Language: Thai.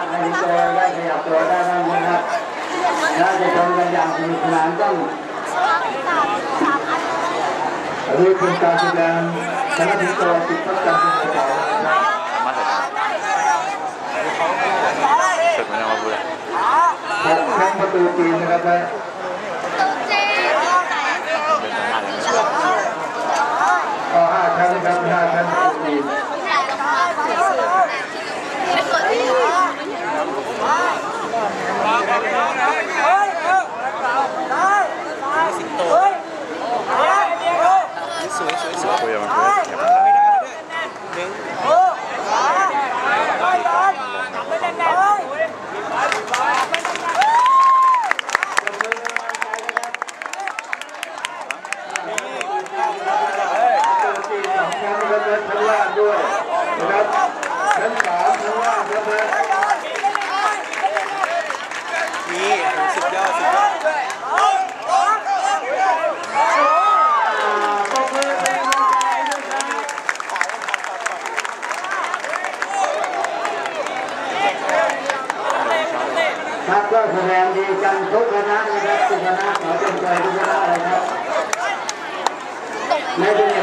นะให้ลิเกได้ขยับตัวได้บ้างนะครับน่าจะชมกันอย่างสนุกสนานต้องรีบเป็นการแสดงคณะที่ตัวติดพัฒนาการนะครับมาเสร็จมันยังมาพูดเลยแข้งประตูจีนนะครับ คุยกับมันคุยกับมัน ประตูจีนสองครั้งนะครับและชั้นล่างด้วยนะครับชั้นสามชั้นล่างนะครับ นี่สุดยอด ครับก็แสดงดีกันทุกคณะนะครับทุกคณะขอเป็นใจทุกคณะเลยครับในอย่างเหนื่อยด้